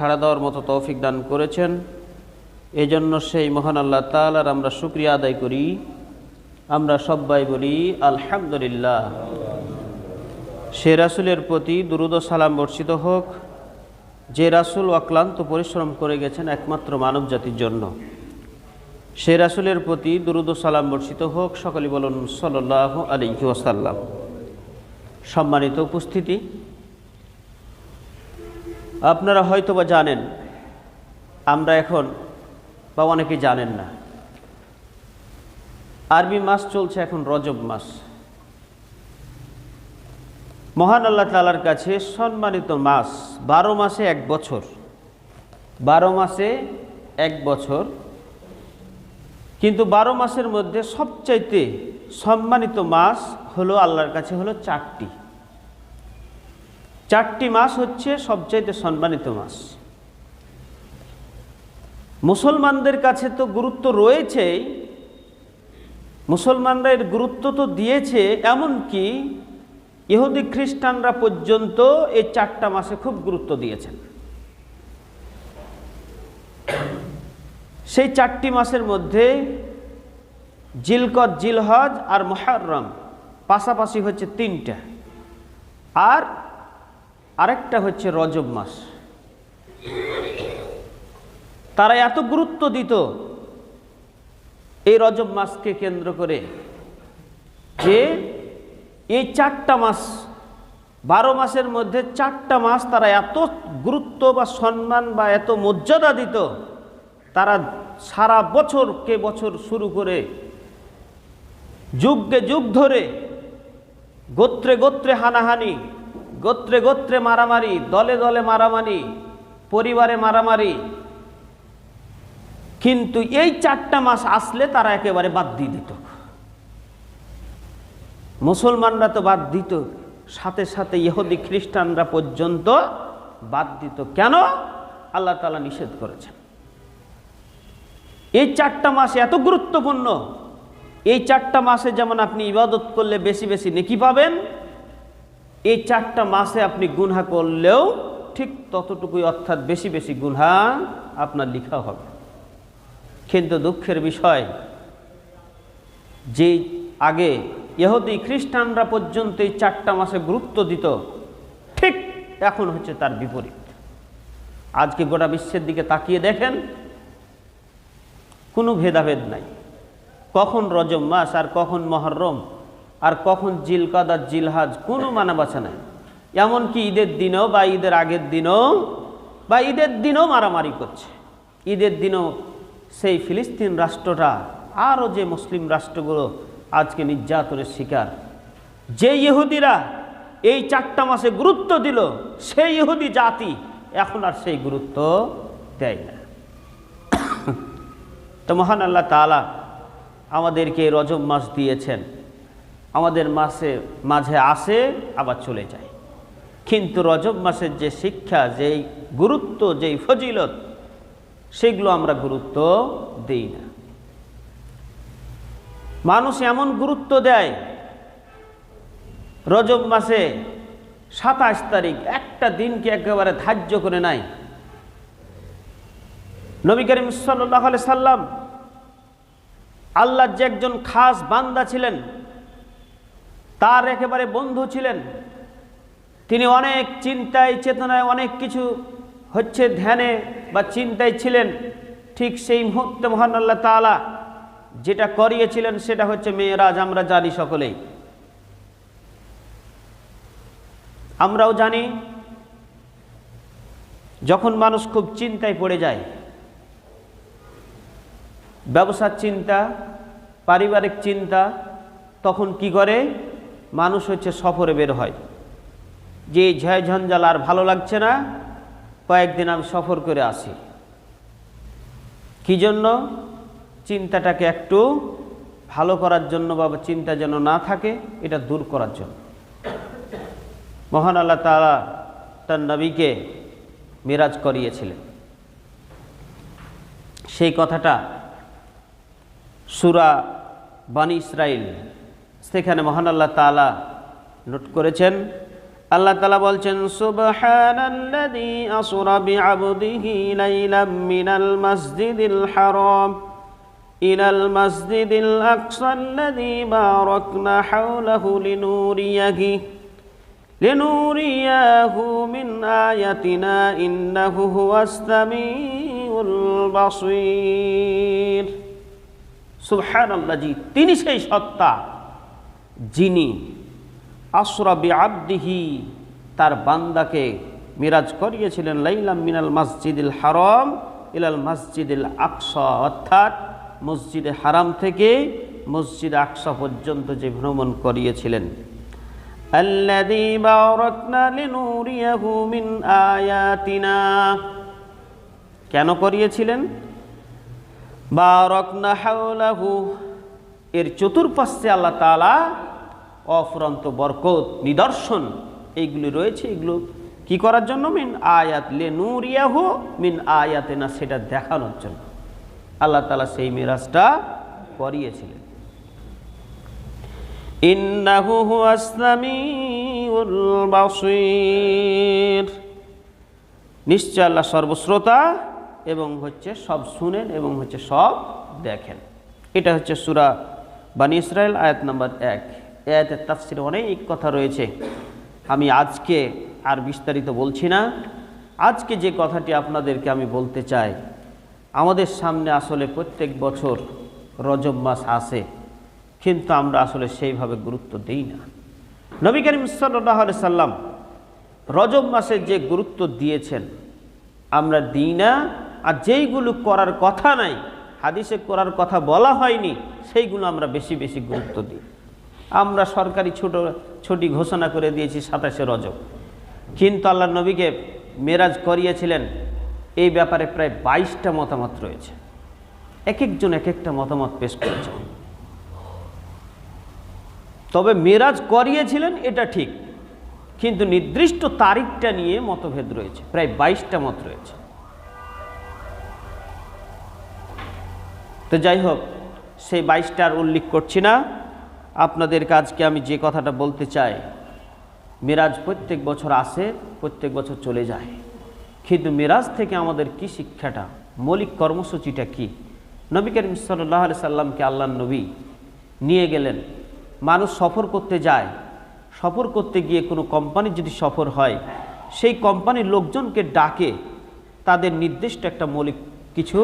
ছাড়া দেওয়ার মতো তৌফিক দান করেছেন। এজন্য সেই মহান আল্লাহ তালার আমরা শুক্রিয়া আদায় করি। আমরা সবাই বলি, আলহামদুলিল্লাহ। সে রাসুলের প্রতি দুরুদ সালাম বর্ষিত হোক। যে রাসুল অক্লান্ত পরিশ্রম করে গেছেন একমাত্র মানব জাতির জন্য। সে রাসুলের প্রতি দুরুদ সালাম বর্ষিত হোক। সকলে বলুন সাল্লাহ আলিহি ওসাল্লাম সম্মানিত উপস্থিতি। আপনারা হয়তো বা জানেন, আমরা এখন বা অনেকে জানেন না। আরবি মাস চলছে এখন রজব মাস। মহান আল্লাহ তালার কাছে সম্মানিত মাস, বারো মাসে এক বছর। বারো মাসে এক বছর। কিন্তু বারো মাসের মধ্যে সবচাইতে সম্মানিত মাস হলো আল্লাহর কাছে হলো চারটি। চারটি মাস হচ্ছে সবচাইতে সম্মানিত মাস। মুসলমানদের কাছে তো গুরুত্ব রয়েছেই, মুসলমানরা এর গুরুত্ব তো দিয়েছে, এমনকি ইহুদি খ্রিস্টানরা পর্যন্ত এই চারটা মাসে খুব গুরুত্ব দিয়েছেন। সেই চারটি মাসের মধ্যে জিলকত, জিলহজ আর মহারম পাশাপাশি হচ্ছে তিনটা। আর আরেকটা হচ্ছে রজব মাস। তারা এত গুরুত্ব দিত এই রজব মাসকে কেন্দ্র করে যে এই চারটা মাস, বারো মাসের মধ্যে চারটা মাস তারা এত গুরুত্ব বা সম্মান বা এত মর্যাদা দিত, তারা সারা বছরকে বছর শুরু করে যুগে যুগ ধরে গোত্রে গোত্রে হানাহানি গোত্রে গোত্রে মারামারি, দলে দলে মারামারি, পরিবারে মারামারি। কিন্তু এই চারটা মাস আসলে তারা একেবারে বাদ দিয়ে দিত। মুসলমানরা তো বাদ দিত, সাথে সাথে ইহুদি খ্রিস্টানরা পর্যন্ত বাদ দিত। কেন? আল্লাহ তালা নিষেধ করেছেন। এই চারটা মাস এত গুরুত্বপূর্ণ। এই চারটা মাসে যেমন আপনি ইবাদত করলে বেশি বেশি নেকি পাবেন এই চারটা মাসে আপনি গুনহা করলেও ঠিক ততটুকুই অর্থাৎ বেশি বেশি গুনহা আপনার লিখা হবে। কিন্তু দুঃখের বিষয় যে আগে ইহুদি খ্রিস্টানরা পর্যন্ত এই চারটা মাসে গুরুত্ব দিত, ঠিক এখন হচ্ছে তার বিপরীত। আজকে গোটা বিশ্বের দিকে তাকিয়ে দেখেন? কোনো ভেদাভেদ নাই। কখন রজম মাস আর কখন মহরম আর কখন জিলকাদ জিলহাজ কোনো মানাবাছা নাই। এমনকি ঈদের দিনেও বা ঈদের আগের দিনও বা ঈদের দিনও মারামারি করছে। ঈদের দিনও সেই ফিলিস্তিন রাষ্ট্রটা আরও যে মুসলিম রাষ্ট্রগুলো আজকে নির্যাতনের শিকার, যে ইহুদিরা এই চারটা মাসে গুরুত্ব দিল, সেই ইহুদি জাতি এখন আর সেই গুরুত্ব দেয় না। তো মহান আল্লাহ তালা আমাদেরকে রজব মাস দিয়েছেন। আমাদের মাসে, মাঝে আসে, আবার চলে যায়। কিন্তু রজব মাসের যে শিক্ষা, যেই গুরুত্ব, যেই ফজিলত, সেগুলো আমরা গুরুত্ব দিই না। মানুষ এমন গুরুত্ব দেয়, রজব মাসে সাতাশ তারিখ একটা দিনকে একেবারে ধার্য করে নাই। নবী করিম সাল্লাহ সাল্লাম আল্লাহ যে একজন খাস বান্দা ছিলেন তার একেবারে বন্ধু ছিলেন। তিনি অনেক চিন্তায়, চেতনায় অনেক কিছু হচ্ছে ধ্যানে বা চিন্তায় ছিলেন। ঠিক সেই মুহূর্তে মহান আল্লাহ তালা যেটা করিয়েছিলেন সেটা হচ্ছে মেয়েরাজ, আমরা জানি সকলেই। আমরাও জানি, যখন মানুষ খুব চিন্তায় পড়ে যায়, ব্যবসার চিন্তা, পারিবারিক চিন্তা, তখন কি করে? মানুষ হচ্ছে সফরে বের হয়। যে ঝয় ঝঞ্ঝাল আর ভালো লাগছে না, কয়েকদিন আমি সফর করে আসি। কি জন্য? চিন্তাটাকে একটু ভালো করার জন্য বা চিন্তা যেন না থাকে, এটা দূর করার জন্য। মহান আল্লাহ তালা তার নবীকে মিরাজ করিয়েছিলেন। সেই কথাটা সুরা বানি ইসরাইল সেখানে মহান আল্লাহ তালা নোট করেছেন। আল্লাহ তালা বলছেন, সুবহানাল্লাযী আসরা বিআবদিহি লাইলাম মিনাল মাসজিদিল হারাম, ইলাল মাসজিদিল আকসাল্লাযী বারাকনা হাওলাহু লিনুরিয়াহি, লিনুরিয়াহু মিন আয়াতিনা ইন্নাহু হুয়াস সামিউল বাসীর। তিনি সেই সত্তা। যিনি আশরাবি আব্দিহি তার বান্দাকে মিরাজ করিয়েছিলেন, লাইলাম মিনাল মসজিদুল হারম ইলাল মসজিদুল আকসা। অর্থাৎ মসজিদে হারাম থেকে মসজিদ আকসা পর্যন্ত যে ভ্রমণ করিয়েছিলেন। কেন করিয়েছিলেন? বারাকনা হাওলাহু। এর চতুর্পাশে আল্লাহ তাআলা অফুরন্ত বরকত, নিদর্শন, এইগুলি রয়েছে, এগুলো কি করার জন্য? মিন আয়াত লে নুরিয়াহু, মিন আয়াতে না, সেটা দেখানোর জন্য। আল্লাহ তালা সেই মিরাজটা করিয়েছিলেন। ইন্নাহু নিশ্চয় আল্লাহ সর্বশ্রোতা এবং হচ্ছে সব শুনেন এবং হচ্ছে সব দেখেন। এটা হচ্ছে সুরা বানি ইসরায়েল আয়াত নাম্বার এক। আয়াতের তাফসিরে অনেক কথা রয়েছে। আমি আজকে আর বিস্তারিত বলছি না। আজকে যে কথাটি আপনাদেরকে আমি বলতে চাই, আমাদের সামনে আসলে প্রত্যেক বছর রজব মাস আসে, কিন্তু আমরা আসলে সেইভাবে গুরুত্ব দিই না। নবী করিম সাল্লাহ সাল্লাম রজব মাসে যে গুরুত্ব দিয়েছেন, আমরা দিই না, আর যেইগুলো করার কথা নাই, হাদিসে করার কথা বলা হয়নি, সেইগুলো আমরা বেশি বেশি গুরুত্ব দিই। আমরা সরকারি ছোট, ছুটি ঘোষণা করে দিয়েছি সাতাশে রজব। কিন্তু আল্লাহ নবীকে মেরাজ করিয়েছিলেন, এই ব্যাপারে প্রায় বাইশটা মতামত রয়েছে। এক একজন এক একটা মতামত পেশ করেছে। তবে মেরাজ করিয়েছিলেন, এটা ঠিক। কিন্তু নির্দিষ্ট তারিখটা নিয়ে মতভেদ রয়েছে, প্রায় বাইশটা মত রয়েছে। তো যাই হোক, সেই বাইশটার উল্লেখ করছি না। আপনাদের কাজকে আমি যে কথাটা বলতে চাই, মিরাজ প্রত্যেক বছর আসে, প্রত্যেক বছর চলে যায়। কিন্তু মিরাজ থেকে আমাদের কি শিক্ষাটা, মৌলিক কর্মসূচিটা কি? নবী করিম সাল্লাহ আলি সাল্লামকে আল্লাহ নবী নিয়ে গেলেন। মানুষ সফর করতে যায়। সফর করতে গিয়ে কোনো কোম্পানির যদি সফর হয়, সেই কোম্পানির লোকজনকে ডাকে। তাদের নির্দিষ্ট একটা মৌলিক কিছু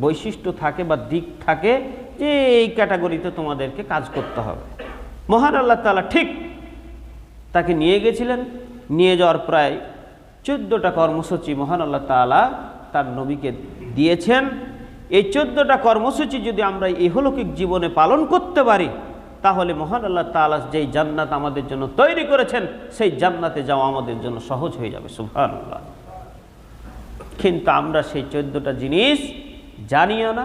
বৈশিষ্ট্য থাকে বা দিক থাকে যে এই ক্যাটাগরিতে তোমাদেরকে কাজ করতে হবে। মহান আল্লাহ তালা ঠিক তাকে নিয়ে গেছিলেন। নিয়ে যাওয়ার প্রায় চোদ্দোটা কর্মসূচি মহান আল্লাহ তালা তার নবীকে দিয়েছেন। এই চোদ্দোটা কর্মসূচি যদি আমরা ইহলৌকিক জীবনে পালন করতে পারি, তাহলে মহান আল্লাহ তালা যেই জান্নাত আমাদের জন্য তৈরি করেছেন, সেই জান্নাতে যাওয়া আমাদের জন্য সহজ হয়ে যাবে। সুহান আল্লাহ কিন্তু আমরা সেই চোদ্দোটা জিনিস জানিও না,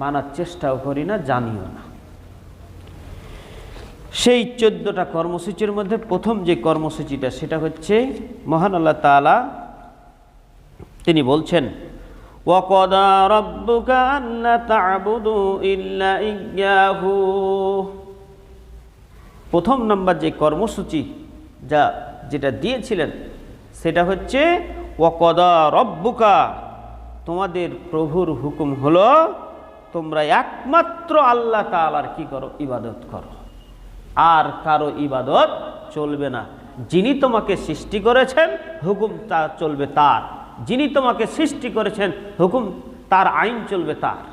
মানার চেষ্টাও করি না, জানিও না। সেই চোদ্দোটা কর্মসূচির মধ্যে প্রথম যে কর্মসূচিটা সেটা হচ্ছে মহান আল্লাহ তালা তিনি বলছেন وَقَضَى رَبُّكَ أَلَّا تَعْبُدُوا إِلَّا إِيَّاهُ প্রথম নাম্বার যে কর্মসূচি যা যেটা দিয়েছিলেন সেটা হচ্ছে ওয়াকদা রব্বুকা তোমাদের প্রভুর হুকুম হলো তোমরা একমাত্র আল্লাহ তালার কি করো ইবাদত করো আর কারও ইবাদত চলবে না। যিনি তোমাকে সৃষ্টি করেছেন, হুকুম তা চলবে তার। যিনি তোমাকে সৃষ্টি করেছেন, হুকুম তার আইন চলবে তার।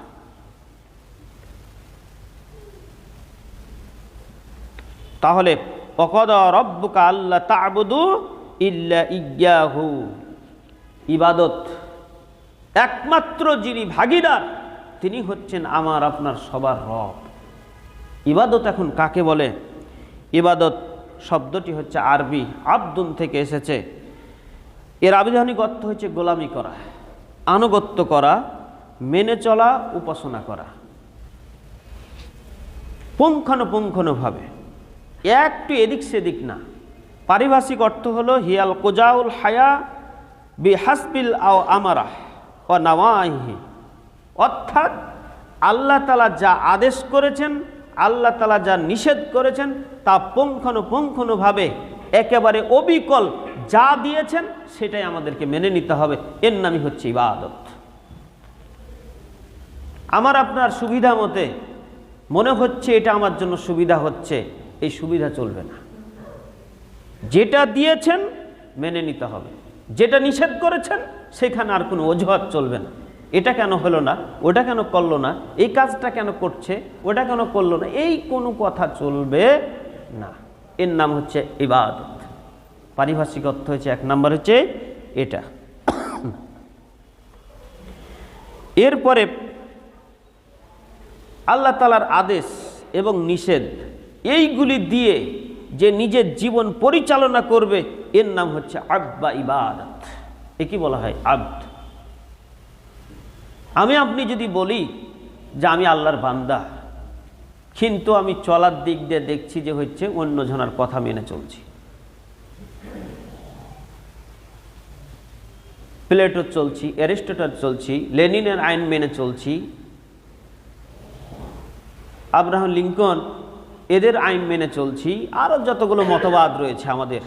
তাহলে, অকদ রব্বুকা আল্লাহ তাবুদু ইল্লা ইয়াহু। ইবাদত একমাত্র যিনি ভাগিদার, তিনি হচ্ছেন আমার, আপনার সবার রব। ইবাদত এখন কাকে বলে? ইবাদত শব্দটি হচ্ছে আরবি, আব্দুন থেকে এসেছে। এর আবিধানিক অর্থ হচ্ছে গোলামি করা, আনুগত্য করা, মেনে চলা, উপাসনা করা। পুঙ্খানুপুঙ্খানুভাবে, একটু এদিক সেদিক না। পারিভাষিক অর্থ হলো, হিয়াল কোজাউল হায়া বি হাসবিল আও আমারা ও নাওয়াহি অর্থাৎ আল্লাহ তালা যা আদেশ করেছেন আল্লাহ তালা যা নিষেধ করেছেন তা পুঙ্খানুপুঙ্খানুভাবে একেবারে অবিকল যা দিয়েছেন সেটাই আমাদেরকে মেনে নিতে হবে। এর নামই হচ্ছে ইবাদত। আমার আপনার সুবিধা মতে মনে হচ্ছে এটা আমার জন্য সুবিধা হচ্ছে, এই সুবিধা চলবে না। যেটা দিয়েছেন মেনে নিতে হবে। যেটা নিষেধ করেছেন সেখানে আর কোনো অজুহাত চলবে না। এটা কেন হলো না, ওটা কেন করল না, এই কাজটা কেন করছে, ওটা কেন করল না, এই কোনো কথা চলবে না। এর নাম হচ্ছে ইবাদত। পারিভাষিক অর্থ হচ্ছে এক নাম্বার হচ্ছে এটা। এরপরে আল্লাহ তালার আদেশ এবং নিষেধ, এইগুলি দিয়ে যে নিজের জীবন পরিচালনা করবে, এর নাম হচ্ছে আব্দ বা ইবাদত। এ কি বলা হয়? আব্দ। আমি আপনি যদি বলি যে আমি আল্লাহর বান্দা, কিন্তু আমি চলার দিক দিয়ে দেখছি যে হচ্ছে অন্য জনার কথা মেনে চলছি। প্লেটো চলছি, অ্যারিস্টোটাল চলছি, লেনিনের আইন মেনে চলছি। আব্রাহাম লিঙ্কন এদের আইন মেনে চলছি। আরও যতগুলো মতবাদ রয়েছে আমাদের,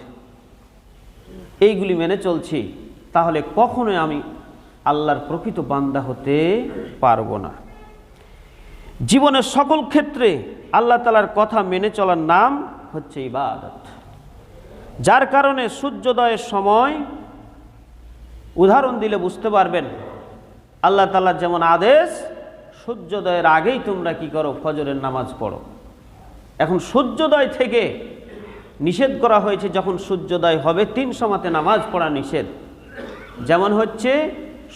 এইগুলি মেনে চলছি। তাহলে কখনোই আমি আল্লাহর প্রকৃত বান্দা হতে পারব না। জীবনের সকল ক্ষেত্রে আল্লাহ তালার কথা মেনে চলার নাম হচ্ছে ইবাদত। যার কারণে সূর্যোদয়ের সময় উদাহরণ দিলে বুঝতে পারবেন, আল্লাহ তালার যেমন আদেশ, সূর্যোদয়ের আগেই তোমরা কি করো? ফজরের নামাজ পড়ো। এখন সূর্যোদয় থেকে নিষেধ করা হয়েছে, যখন সূর্যোদয় হবে, তিন সমাতে নামাজ পড়া নিষেধ। যেমন হচ্ছে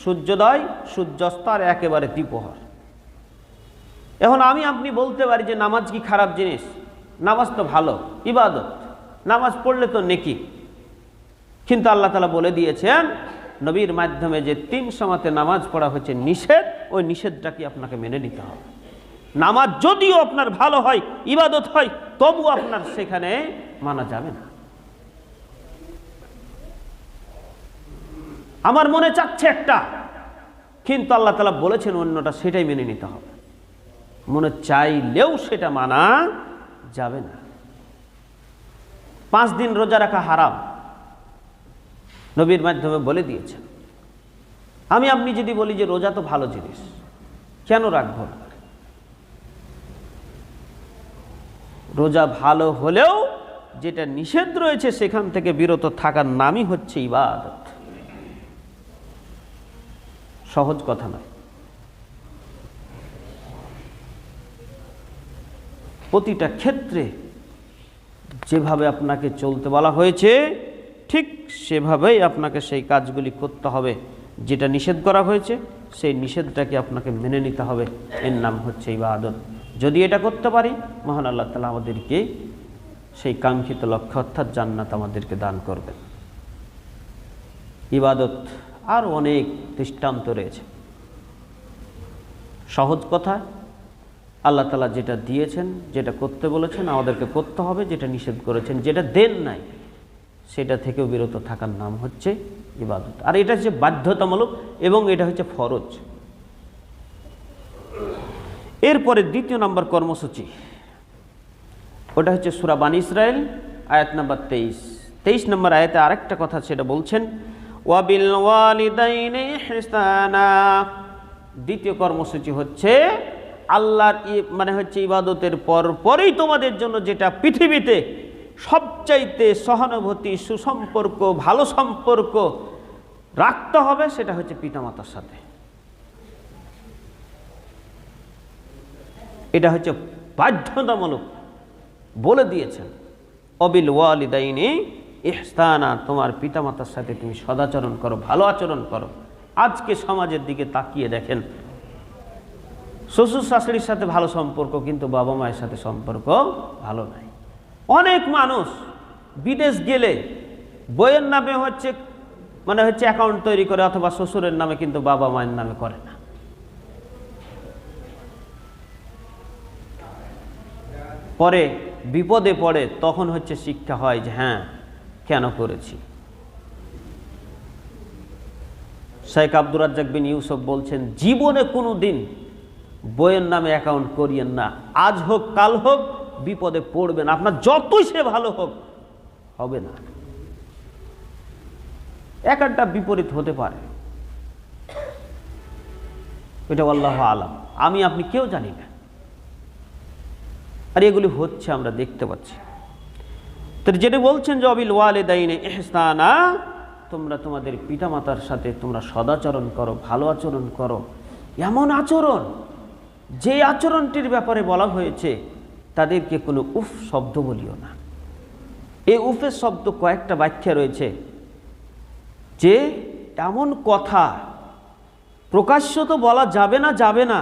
সূর্যোদয় সূর্যাস্ত আর একেবারে দ্বিপহর এখন আমি আপনি বলতে পারি যে নামাজ কি খারাপ জিনিস? নামাজ তো ভালো, ইবাদত। নামাজ পড়লে তো নেকি। কিন্তু আল্লাহ তালা বলে দিয়েছেন, নবীর মাধ্যমে যে তিন সমাতে নামাজ পড়া হচ্ছে নিষেধ, ওই নিষেধটা কি আপনাকে মেনে নিতে হবে। নামাজ যদিও আপনার ভালো হয়, ইবাদত হয় তবু আপনার সেখানে মানা যাবে না। আমার মনে চাচ্ছে একটা। কিন্তু আল্লাহ তালা বলেছেন অন্যটা সেটাই মেনে নিতে হবে। মনে চাইলেও সেটা মানা যাবে না। পাঁচ দিন রোজা রাখা হারাম। নবীর মাধ্যমে বলে দিয়েছেন। আমি আপনি যদি বলি যে রোজা তো ভালো জিনিস, কেন রাখব রোজা ভালো হলেও যেটা নিষেধ রয়েছে সেখান থেকে বিরত থাকার নামই হচ্ছে ইবাদত। সহজ কথা নয়। প্রতিটা ক্ষেত্রে যেভাবে আপনাকে চলতে বলা হয়েছে, ঠিক সেভাবেই আপনাকে সেই কাজগুলি করতে হবে যেটা নিষেধ করা হয়েছে, সেই নিষেধটাকে আপনাকে মেনে নিতে হবে। এর নাম হচ্ছে ইবাদত। যদি এটা করতে পারি, মহান আল্লাহ তালা আমাদেরকে সেই কাঙ্ক্ষিত লক্ষ্য অর্থাৎ জান্নাত আমাদেরকে দান করবেন। ইবাদত আর অনেক দৃষ্টান্ত রয়েছে। সহজ কথা, আল্লাহ তালা যেটা দিয়েছেন, যেটা করতে বলেছেন, আমাদেরকে করতে হবে, যেটা নিষেধ করেছেন, যেটা দেন নাই, সেটা থেকেও বিরত থাকার নাম হচ্ছে ইবাদত। আর এটা হচ্ছে বাধ্যতামূলক এবং এটা হচ্ছে ফরজ। এরপরে দ্বিতীয় নম্বর কর্মসূচি, ওটা হচ্ছে সুরাবান ইসরায়েল আয়াত নাম্বার তেইশ। তেইশ নম্বর আয়াতে আরেকটা কথা সেটা বলছেন ওয়ালিদাইনে দ্বিতীয় কর্মসূচি হচ্ছে আল্লাহর মানে হচ্ছে ইবাদতের পর পরেই তোমাদের জন্য যেটা পৃথিবীতে সবচাইতে সহানুভূতি, সুসম্পর্ক, ভালো সম্পর্ক রাখতে হবে, সেটা হচ্ছে পিতামাতার সাথে। এটা হচ্ছে বাধ্যতামূলক। বলে দিয়েছেন অবিল ওয়ালিদাইনে ইহস্তানা তোমার পিতামাতার সাথে তুমি সদাচরণ করো, ভালো আচরণ করো। আজকে সমাজের দিকে তাকিয়ে দেখেন। শ্বশুর শাশুড়ির সাথে ভালো সম্পর্ক, কিন্তু বাবা মায়ের সাথে সম্পর্ক ভালো নাই। অনেক মানুষ বিদেশ গেলে বইয়ের নামে হচ্ছে মানে হচ্ছে অ্যাকাউন্ট তৈরি করে, অথবা শ্বশুরের নামে কিন্তু বাবা মায়ের নামে করে না। পরে বিপদে পড়ে তখন হচ্ছে শিক্ষা হয় যে হ্যাঁ করেছি? শেখ আব্দুর রাজ্জাক বিন ইউসুফ বলছেন, জীবনে কোনো দিন বইয়ের নামে অ্যাকাউন্ট করিয়েন না। আজ হোক, কাল হোক, বিপদে পড়বেন। আপনার যতই সে ভালো হোক, হবে না। এক একটা বিপরীত হতে পারে। এটা আল্লাহ আলাম। আমি, আপনি কেউ জানি না। আর এগুলি হচ্ছে, আমরা দেখতে পাচ্ছি। তো যেটা বলছেন যে, অবিল ওয়ালে দাইনে এহসানা তোমরা তোমাদের পিতামাতার সাথে তোমরা সদাচরণ করো, ভালো আচরণ করো। এমন আচরণ, যে আচরণটির ব্যাপারে বলা হয়েছে, তাদেরকে কোনো উফ শব্দ বলিও না। এই উফের শব্দ কয়েকটা ব্যাখ্যা রয়েছে, যে এমন কথা প্রকাশ্য তো বলা যাবে না যাবে না।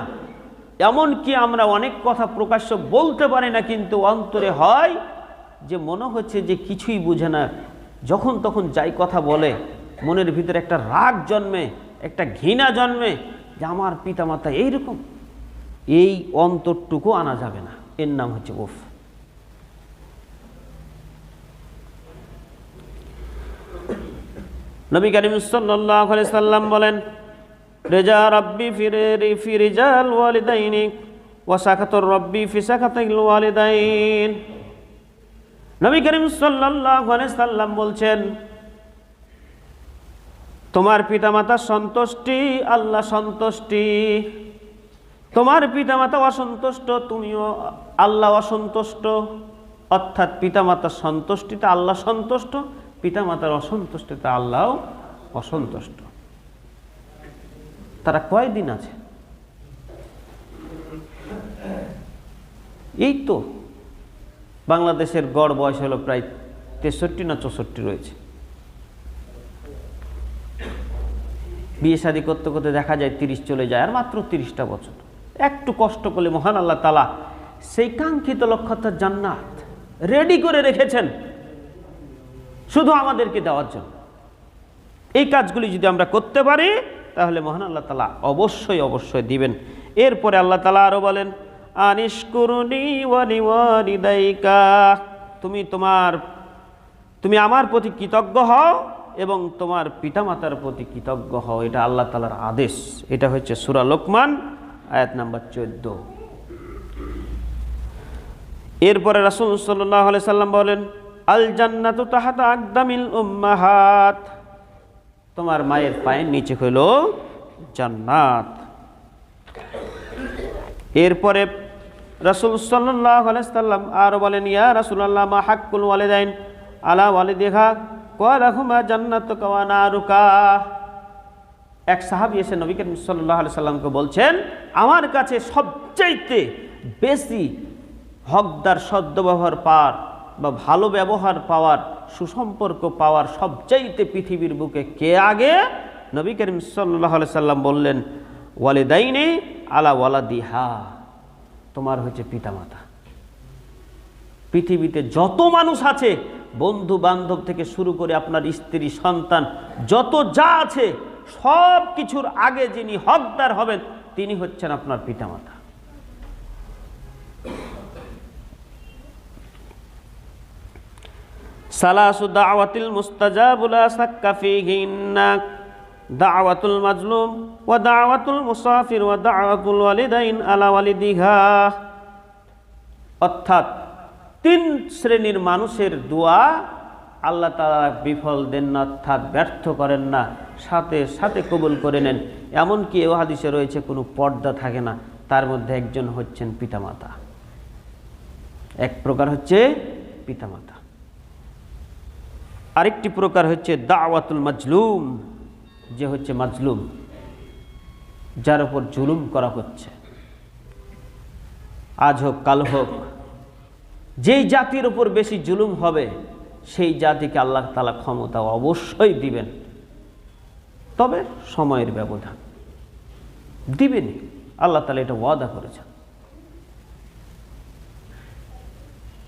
এমন কি আমরা অনেক কথা প্রকাশ্য বলতে পারি না, কিন্তু অন্তরে হয় যে মনে হচ্ছে যে কিছুই বুঝে না, যখন তখন যাই কথা বলে, মনের ভিতরে একটা রাগ জন্মে, একটা ঘৃণা জন্মে যে আমার পিতামাতা এইরকম। এই অন্তরটুকু আনা যাবে না। এর নাম হচ্ছে উফ নবী করিম সাল্লাম বলেন, রেজা রব্বি ফিরে ফি রিজাল ওয়ালিদাইনি, ওয়া সাকাতুর রব্বি ফি সাকাতিল ওয়ালিদাইন। নবী করিম সাল্লাম বলছেন, তোমার পিতামাতার সন্তুষ্টি, আল্লাহ সন্তুষ্টি। তোমার পিতামাতা অসন্তুষ্ট, তুমিও আল্লাহ অসন্তুষ্ট। অর্থাৎ পিতামাতার সন্তুষ্টিতে আল্লাহ সন্তুষ্ট, পিতামাতার অসন্তুষ্টিতে আল্লাহ অসন্তুষ্ট। তারা কয়দিন আছে? এই তো বাংলাদেশের গড় বয়স হলো প্রায় তেষট্টি না চৌষট্টি রয়েছে। বিয়ে শাদি করতে করতে দেখা যায় তিরিশ চলে যায়, আর মাত্র তিরিশটা বছর। একটু কষ্ট করলে মহান আল্লাহ তালা সেই কাঙ্ক্ষিত লক্ষ্যতার জান্নাত রেডি করে রেখেছেন শুধু আমাদেরকে দেওয়ার জন্য। এই কাজগুলি যদি আমরা করতে পারি, তাহলে মহান আল্লাহ তালা অবশ্যই অবশ্যই দিবেন। এরপরে আল্লাহ তালা আরও বলেন তুমি তোমার, তুমি আমার প্রতি কৃতজ্ঞ হও এবং তোমার পিতামাতার প্রতি কৃতজ্ঞ হও। এটা আল্লাহ তালার আদেশ। এটা হচ্ছে সুরা লোকমান, আয়াত নাম্বার চোদ্দ। এরপরে রাসুল সাল্লাহ সাল্লাম বলেন আল জান্নাতু তাহাতা আকদামিল উম্মাহাত। তোমার মায়ের পায়ের নিচে হইল জান্নাত। এরপরে রাসুল সাল্লাহ সাল্লাম আরও বলেন, ইয়া রাসুল্লাহ মা হাক্কুল ওয়ালিদাইন? আলা ওয়ালিদিহা? কলাহুমা জান্নাত কাওয়ানা রুকা এক সাহাবি এসে নবী করিম সাল্লাহ সাল্লামকে বলছেন, আমার কাছে সবচাইতে বেশি হকদার, সদ্ব্যবহার পাওয়ার বা ভালো ব্যবহার পাওয়ার, সুসম্পর্ক পাওয়ার সবচাইতে পৃথিবীর বুকে কে আগে? নবী করিম সাল্লাহ সাল্লাম বললেন, ওয়ালিদাইনে আলা ওয়ালাদিহা। তোমার হচ্ছে পিতামাতা। পৃথিবীতে যত মানুষ আছে বন্ধু বান্ধব থেকে শুরু করে আপনার স্ত্রী, সন্তান, যত যা আছে সব কিছুর আগে যিনি হকদার হবেন, তিনি হচ্ছেন আপনার পিতামাতা। সালাসু দাওয়াতিল মুস্তাজাবুলা সাক্কা ফিহিন্না। দাওয়াতুল মাজলুম ওয়া দাওয়াতুল মুসাফির ওয়া দাওয়াতুল ওয়ালিদাইন আলা ওয়ালিদিহা। অর্থাৎ তিন শ্রেণির মানুষের দোয়া আল্লাহ তালা বিফল, দেন না, অর্থাৎ ব্যর্থ করেন না, সাথে সাথে কবুল করে নেন। এমনকি এ হাদিসে রয়েছে, কোনো পর্দা থাকে না, তার মধ্যে একজন হচ্ছেন পিতামাতা। এক প্রকার হচ্ছে পিতামাতা। আরেকটি প্রকার হচ্ছে দাওয়াতুল মাজলুম। যে হচ্ছে মাজলুম, যার উপর জুলুম করা হচ্ছে। আজ হোক, কাল হোক, যেই জাতির উপর বেশি জুলুম হবে, সেই জাতিকে আল্লাহ তালা ক্ষমতা অবশ্যই দিবেন। তবে সময়ের ব্যবধান দিবেনি আল্লাহ তালা এটা ওয়াদা করেছেন।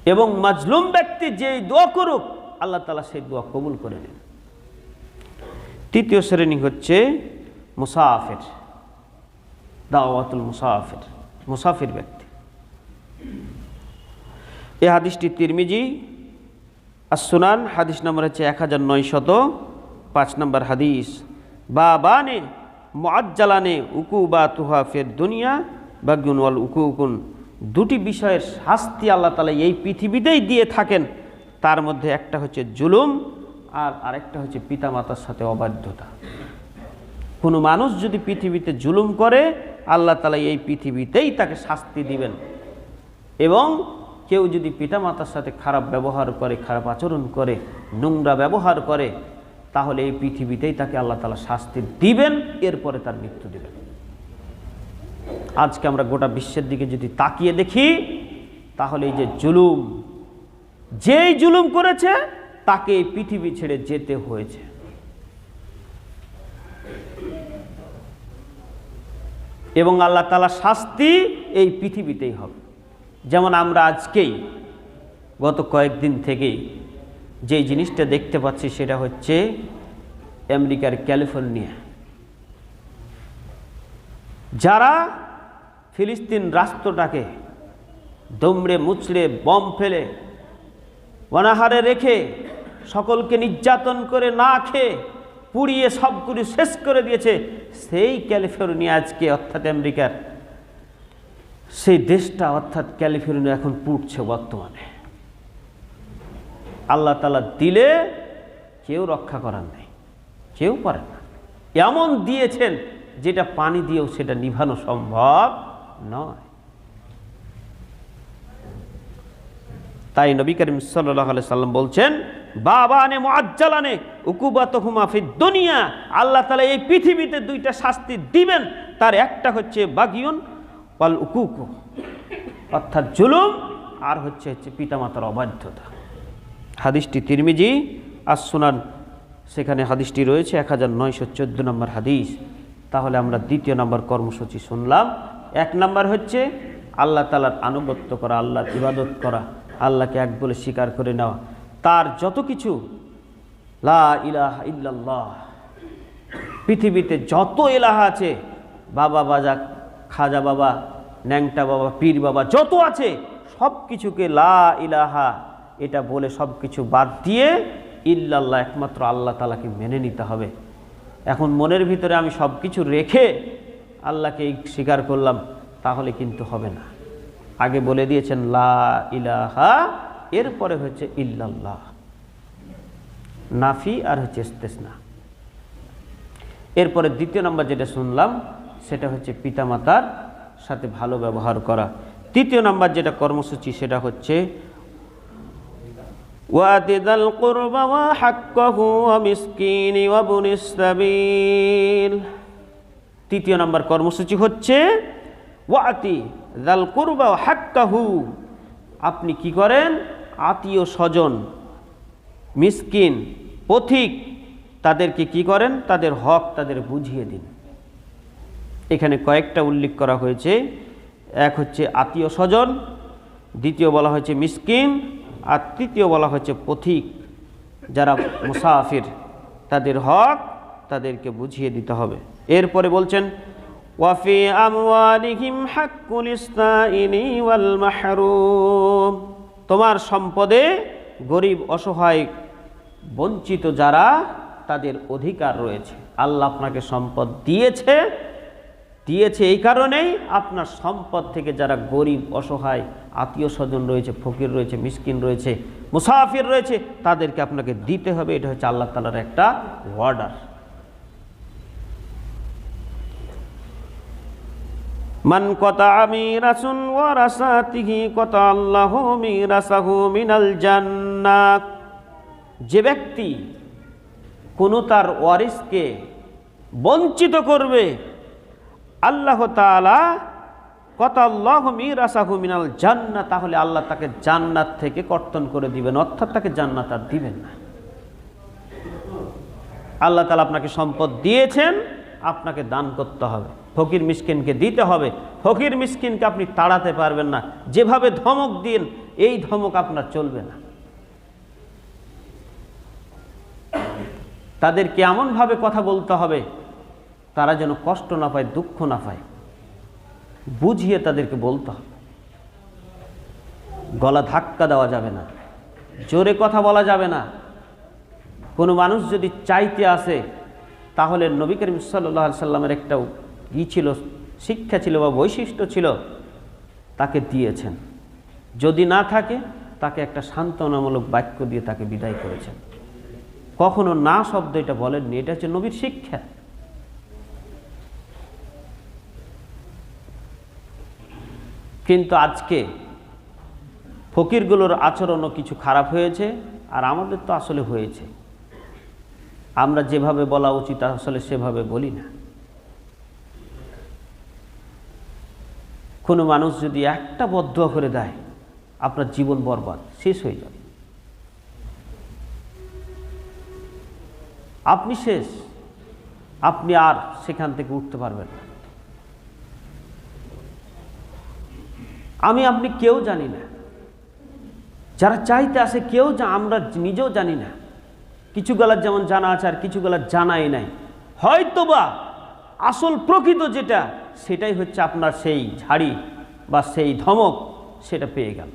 এবং মাজলুম ব্যক্তি যেই দোয়া করুক, আল্লাহ তালা সেই দোয়া কবুল করে নেন। তৃতীয় শ্রেণি হচ্ছে মুসাফের, দাওয়াতুল মুসাফির মুসাফির ব্যক্তি। এ হাদিসটি তিরমিজি আর সুনান হাদিস নম্বর হচ্ছে এক হাজার নয়শত পাঁচ নম্বর হাদিস। বা বানে মোয়াজ্জালানে উকু বা তুহা ফের দুনিয়া বা গুনওয়াল উকু উকুন দুটি বিষয়ের শাস্তি আল্লাহ তালা এই পৃথিবীতেই দিয়ে থাকেন। তার মধ্যে একটা হচ্ছে জুলুম আর আরেকটা হচ্ছে পিতামাতার সাথে অবাধ্যতা। কোনো মানুষ যদি পৃথিবীতে জুলুম করে, আল্লাহ তালা এই পৃথিবীতেই তাকে শাস্তি দিবেন। এবং কেউ যদি পিতামাতার সাথে খারাপ ব্যবহার করে, খারাপ আচরণ করে, নোংরা ব্যবহার করে, তাহলে এই পৃথিবীতেই তাকে আল্লাহ তালা শাস্তি দিবেন, এরপরে তার মৃত্যু দিবেন। আজকে আমরা গোটা বিশ্বের দিকে যদি তাকিয়ে দেখি, তাহলে এই যে জুলুম, যেই জুলুম করেছে তাকে এই পৃথিবী ছেড়ে যেতে হয়েছে। এবং আল্লাহ তালা শাস্তি এই পৃথিবীতেই হবে। যেমন আমরা আজকেই গত কয়েকদিন থেকেই যেই জিনিসটা দেখতে পাচ্ছি সেটা হচ্ছে আমেরিকার ক্যালিফোর্নিয়া। যারা ফিলিস্তিন রাষ্ট্রটাকে দমড়ে মুচড়ে বম ফেলে, অনাহারে রেখে সকলকে নির্যাতন করে না খেয়ে পুড়িয়ে সবগুলি শেষ করে দিয়েছে সেই ক্যালিফোর্নিয়া আজকে, অর্থাৎ আমেরিকার। সেই দেশটা, অর্থাৎ ক্যালিফোর্নিয়া এখন পুড়ছে বর্তমানে। আল্লাহ তালা দিলে কেউ রক্ষা করার নেই, কেউ পারে না। এমন দিয়েছেন যেটা পানি দিয়েও সেটা নিভানো সম্ভব নয়। তাই নবী করিম সাল্লাহ সাল্লাম বলছেন বাবা আনে মোয়াজ্জালানে উকুবাত হুমাফি দুনিয়া। আল্লাহ তালা এই পৃথিবীতে দুইটা শাস্তি দিবেন। তার একটা হচ্ছে বাগিয়ন পাল উকুকু, অর্থাৎ জুলুম, আর হচ্ছে হচ্ছে পিতামাতার অবাধ্যতা। হাদিসটি তিরমিজি আর সুনান সেখানে হাদিসটি রয়েছে এক হাজার নয়শো চোদ্দ নম্বর হাদিস। তাহলে আমরা দ্বিতীয় নম্বর কর্মসূচি শুনলাম। এক নম্বর হচ্ছে আল্লাহ তালার আনুগত্য করা, আল্লাহর ইবাদত করা, আল্লাহকে এক বলে স্বীকার করে নেওয়া। তার যত কিছু, লা ইলাহা ইল্লাল্লাহ, পৃথিবীতে যত এলাহা আছে, বাবা বাজা, খাজা বাবা, ন্যাংটা বাবা, পীর বাবা, যত আছে সব কিছুকে লা ইলাহা, এটা বলে সব কিছু বাদ দিয়ে ইল্লাল্লাহ একমাত্র আল্লাহ তালাকে মেনে নিতে হবে। এখন মনের ভিতরে আমি সব কিছু রেখে আল্লাহকে স্বীকার করলাম, তাহলে কিন্তু হবে না। আগে বলে দিয়েছেন, লা ইলাহা এরপরে হচ্ছে ইল্লাল্লাহ নাফি আর হচ্ছে ইস্তেসনা এরপরে দ্বিতীয় নম্বর যেটা শুনলাম সেটা হচ্ছে পিতামাতার সাথে ভালো ব্যবহার করা তৃতীয় নম্বর যেটা কর্মসূচি সেটা হচ্ছে وآتذا القربى وحقه ومسكين وابن السبيل তৃতীয় নম্বর কর্মসূচি হচ্ছে ওয়াতি দাল কুরবা হাক্কাহু আপনি কি করেন আত্মীয় স্বজন, মিসকিন, পথিক, তাদেরকে কি করেন? তাদের হক তাদের বুঝিয়ে দিন। এখানে কয়েকটা উল্লেখ করা হয়েছে। এক হচ্ছে আত্মীয় স্বজন, দ্বিতীয় বলা হয়েছে মিসকিন, আর তৃতীয় বলা হয়েছে পথিক। যারা মুসাফির, তাদের হক তাদেরকে বুঝিয়ে দিতে হবে। এরপরে বলছেন, ওয়াফি আমওয়ালিহিম হাক্কুল ইসনাইনি ওয়াল মাহরুম। তোমার সম্পদে গরিব, অসহায়, বঞ্চিত যারা, তাদের অধিকার রয়েছে। আল্লাহ আপনাকে সম্পদ দিয়েছে। দিয়েছে এই কারণেই আপনার সম্পদ থেকে যারা গরিব, অসহায় আত্মীয় স্বজন রয়েছে, ফকির রয়েছে, মিসকিন রয়েছে, মুসাফির রয়েছে, তাদেরকে আপনাকে দিতে হবে। এটা হচ্ছে আল্লাহ তালার একটা অর্ডার মান আমি রাসুন ও রাসাতিহি কত আল্লাহ মি মিনাল জান্নাত। যে ব্যক্তি কোনো তার ওয়ারিসকে বঞ্চিত করবে, আল্লাহ তালা কত আল্লাহ মিরাসাহু মিনাল জান্নাত, তাহলে আল্লাহ তাকে জান্নাত থেকে কর্তন করে দিবেন, অর্থাৎ তাকে জান্নাত আর দিবেন না। আল্লাহ তালা আপনাকে সম্পদ দিয়েছেন আপনাকে দান করতে হবে। ফকির মিসকিনকে দিতে হবে। ফকির মিসকিনকে আপনি তাড়াতে পারবেন না। যেভাবে ধমক দিন, এই ধমক আপনার চলবে না। তাদেরকে এমনভাবে কথা বলতে হবে, তারা যেন কষ্ট না পায়, দুঃখ না পায়। বুঝিয়ে তাদেরকে বলতে হবে। গলা ধাক্কা দেওয়া যাবে না। জোরে কথা বলা যাবে না। কোনো মানুষ যদি চাইতে আসে তাহলে নবী করিম সাল্লাহ সাল্লামের একটা ই ছিল, শিক্ষা ছিল বা বৈশিষ্ট্য ছিল, তাকে দিয়েছেন। যদি না থাকে, তাকে একটা সান্ত্বনামূলক বাক্য দিয়ে তাকে বিদায় করেছেন। কখনো না শব্দ এটা বলেননি, এটা হচ্ছে নবীর শিক্ষা। কিন্তু আজকে ফকিরগুলোর আচরণও কিছু খারাপ হয়েছে, আর আমাদের তো আসলে হয়েছে। আমরা যেভাবে বলা উচিত, আসলে সেভাবে বলি না। কোনো মানুষ যদি একটা বদ্ধ করে দেয়, আপনার জীবন বরবাদ, শেষ হয়ে যাবে। আপনি শেষ, আপনি আর সেখান থেকে উঠতে পারবেন না। আমি, আপনি কেউ জানি না। যারা চাইতে আসে কেউ আমরা নিজেও জানি না। কিছু গলার যেমন জানা আছে আর কিছু গলার জানাই নাই। হয়তোবা আসল প্রকৃত যেটা, সেটাই হচ্ছে আপনার সেই ঝাড়ি বা সেই ধমক, সেটা পেয়ে গেল।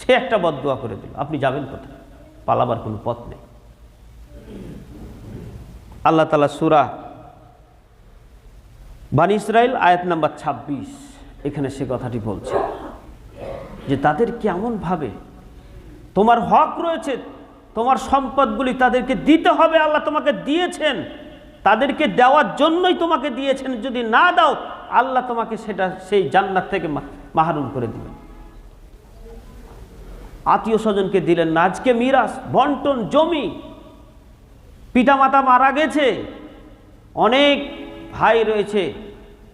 সে একটা বদুয়া করে দিল। আপনি যাবেন কোথায়? পালাবার কোনো পথ নেই। আল্লাহ তালা সুরা বানি ইসরায়েল আয়াত নাম্বার ২৬ এখানে সে কথাটি বলছে যে, তাদের কেমনভাবে তোমার হক রয়েছে তোমার সম্পদগুলি তাদেরকে দিতে হবে, আল্লাহ তোমাকে দিয়েছেন। তাদেরকে দেওয়ার জন্যই তোমাকে দিয়েছেন। যদি না দাও, আল্লাহ তোমাকে সেটা সেই জান্নাত থেকে মা- মাহরুম করে দিবেন। আত্মীয় স্বজনকে দিলেন না। আজকে মিরাজ, বন্টন, জমি। পিতামাতা মারা গেছে। অনেক ভাই রয়েছে।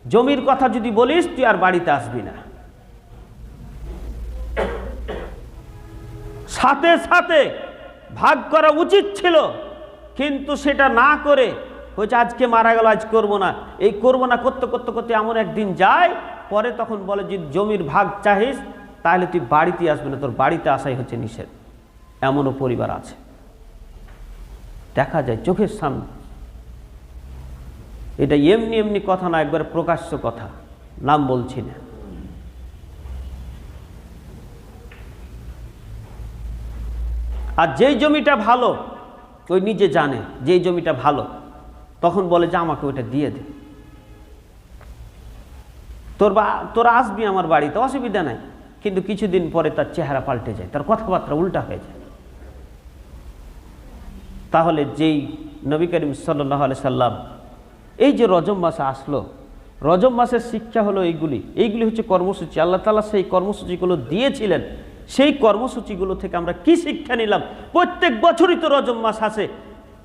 জমির কথা যদি বলিস, তুই আর বাড়িতে আসবি না। সাথে সাথে ভাগ করা উচিত ছিল, কিন্তু সেটা না করে হচ্ছে আজকে মারা গেল, আজ করব না। এই করব না করতে করতে করতে এমন একদিন যায়, পরে তখন বলে যে জমির ভাগ চাহিস, তাহলে তুই বাড়িতে আসবে না, তোর বাড়িতে আসাই হচ্ছে নিষেধ। এমনও পরিবার আছে। দেখা যায় চোখের সামনে। এটা এমনি এমনি কথা না, একবার প্রকাশ্য কথা। নাম বলছি না। আর যেই জমিটা ভালো, ওই নিজে জানে যেই জমিটা ভালো, তখন বলে যে আমাকে ওইটা দিয়ে দে। তোর বা, তোরা আসবি আমার বাড়িতে, অসুবিধা নাই। কিন্তু কিছুদিন পরে তার চেহারা পাল্টে যায়, তার কথাবার্তা উল্টা হয়ে যায়। তাহলে যেই নবী করিম সাল্লাহ আলি সাল্লাম, এই যে রজম মাসে আসলো রজম মাসের শিক্ষা হলো এইগুলি। এইগুলি হচ্ছে কর্মসূচি। আল্লাহ তালা সেই কর্মসূচিগুলো দিয়েছিলেন। সেই কর্মসূচিগুলো থেকে আমরা কি শিক্ষা নিলাম? প্রত্যেক বছরই তো রজব মাস আসে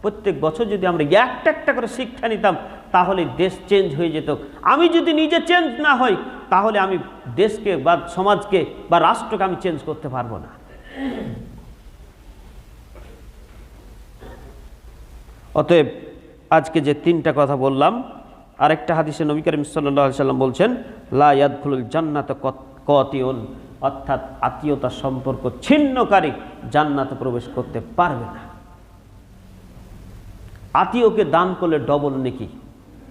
প্রত্যেক বছর যদি আমরা একটা একটা করে শিক্ষা নিতাম, তাহলে দেশ চেঞ্জ হয়ে যেত। আমি যদি নিজে চেঞ্জ না হই, তাহলে আমি দেশকে বা সমাজকে বা রাষ্ট্রকে আমি চেঞ্জ করতে পারব না। অতএব আজকে যে তিনটা কথা বললাম, আরেকটা হাদিসে নবী করিম সাল্লাহ সাল্লাম বলছেন, লা ইয়াদখুলুল জান্নাত কতিউন অর্থাৎ আত্মীয়তার সম্পর্ক ছিন্নকারী, জান্নাতে প্রবেশ করতে পারবে না। আত্মীয়কে দান করলে ডবল নেকি।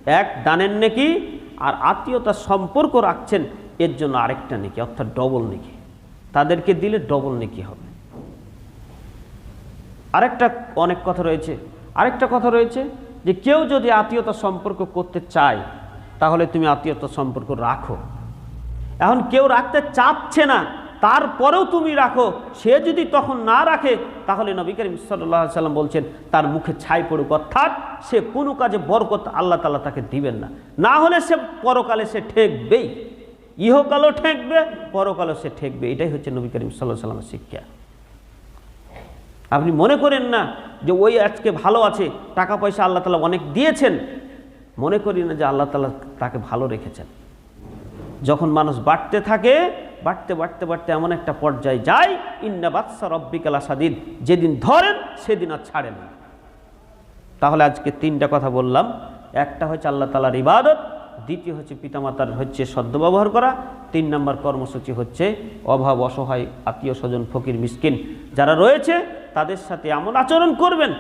এক, দানের নেকি, আর আত্মীয়তার সম্পর্ক রাখছেন, এর জন্য আরেকটা নেকি, অর্থাৎ ডবল নেকি। তাদেরকে দিলে ডবল নেকি হবে। আরেকটা, অনেক কথা রয়েছে। আরেকটা কথা রয়েছে যে কেউ যদি আত্মীয়তা সম্পর্ক করতে চায়, তাহলে তুমি আত্মীয়তা সম্পর্ক রাখো। এখন কেউ রাখতে চাচ্ছে না, তারপরেও তুমি রাখো, সে যদি তখন না রাখে, তাহলে নবী করিম সাল্লাহ সাল্লাম বলছেন, তার মুখে ছাই পড়ুক, অর্থাৎ সে কোনো কাজে বরকত আল্লাহ তালা তাকে দিবেন না। না হলে সে পরকালে সে ঠেকবেই, ইহকালও ঠেকবে, পরকালও সে ঠেকবে। এটাই হচ্ছে নবী করিম সাল্লাহ সাল্লামের শিক্ষা। আপনি মনে করেন না যে ওই আজকে ভালো আছে, টাকা পয়সা আল্লাহ তালা অনেক দিয়েছেন? মনে করি না যে আল্লাহ তালা তাকে ভালো রেখেছেন। যখন মানুষ বাড়তে থাকে, বাড়তে বাড়তে বাড়তে এমন একটা পর্যায়ে যায়, ইন্না বাদশা রব্বিকালা যেদিন ধরেন, সেদিন আর ছাড়েন তাহলে আজকে তিনটা কথা বললাম। একটা হচ্ছে আল্লাহ তালার ইবাদত, দ্বিতীয় হচ্ছে পিতামাতার হচ্ছে সদ্ব্যবহার করা, তিন নম্বর কর্মসূচি হচ্ছে অভাব, অসহায়, আত্মীয় স্বজন, ফকির, মিসকিন যারা রয়েছে, তাদের সাথে এমন আচরণ করবেন,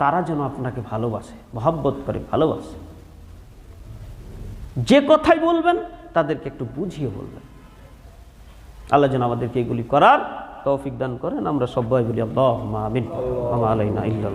তারা যেন আপনাকে ভালোবাসে, মহব্বত করে ভালোবাসে। যে কথাই বলবেন তাদেরকে একটু বুঝিয়ে বলবেন। আল্লাহ যেন আমাদেরকে এগুলি করার তৌফিক দান করেন। আমরা সবাই বলি আল্লাহ আমিন। আমা আলাইনা ইল্লাহ।